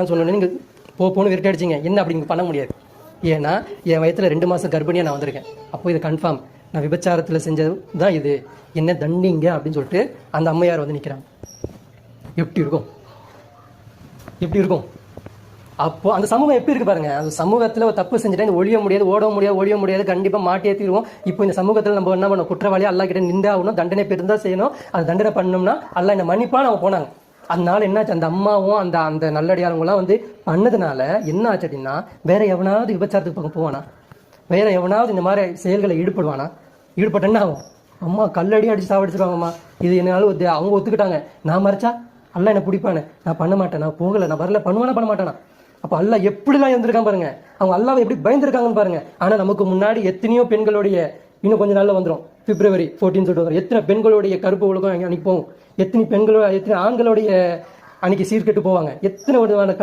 நான் சொன்னோன்னே நீங்கள் போ போன்னு விரட்டி அடிச்சிங்க. என்ன அப்படி பண்ண முடியாது? ஏன்னா என் வயத்தில் ரெண்டு மாதம் கர்ப்பிணியாக நான் வந்திருக்கேன். அப்போ இது கன்ஃபார்ம் நான் விபச்சாரத்தில் செஞ்சது தான் இது. என்ன தண்டிங்க அப்படின்னு சொல்லிட்டு அந்த அம்மையார் வந்து நிற்கிறாங்க எப்படி இருக்கும்? எப்படி இருக்கும்? அப்போ அந்த சமூகம் எப்படி இருக்கு பாருங்க. அந்த சமூகத்தில் ஒரு தப்பு செஞ்சுட்டா ஒழிய முடியாது ஓட முடியாது ஒழிய முடியாது கண்டிப்பாக மாட்டியே தீருவோம் இப்போ இந்த சமூகத்தில் நம்ம என்ன பண்ணோம் குற்றவாளியாக அல்லா கிட்ட நின்றாகணும் தண்டனை பெருந்தா செய்யணும். அது தண்டனை பண்ணோம்னா அல்ல என்ன மன்னிப்பாக நம்ம போனாங்க. அதனால என்னாச்சு? அந்த அம்மாவும் அந்த அந்த நல்லடியாரவங்களாம் வந்து பண்ணதுனால என்ன ஆச்சு அப்படின்னா வேற எவனாவது விபச்சாரத்துக்கு பக்கம் போவானா? வேற எவனாவது இந்த மாதிரி செயல்களை ஈடுபடுவானா? ஈடுபட்ட என்ன ஆகும்? அம்மா கல்லடி அடிச்சு சாவடிச்சிருவாங்கம்மா. இது என்னால ஒத்து அவங்க ஒத்துக்கிட்டாங்க. நான் மறைச்சா? அல்ல என்னை பிடிப்பானே நான் பண்ண மாட்டேன். நான் போகலை. நான் வரல. பண்ணுவானா? பண்ண மாட்டேனா? அப்போ அல்லா எப்படிலாம் இருந்திருக்கான் பாருங்க. அவங்க அல்லாவை எப்படி பயந்துருக்காங்கன்னு பாருங்க. ஆனால் நமக்கு முன்னாடி எத்தனையோ பெண்களுடைய இன்னும் கொஞ்சம் நாளில் வந்துடும் பிப்ரவரி 14 சொல்லிட்டு வரும். எத்தனை பெண்களுடைய கருப்பு உலகம் அன்னைக்கு போகும்? எத்தனை பெண்களோட எத்தனை ஆண்களுடைய அன்னைக்கு சீர்கெட்டு போவாங்க. எத்தனை விதமான கல்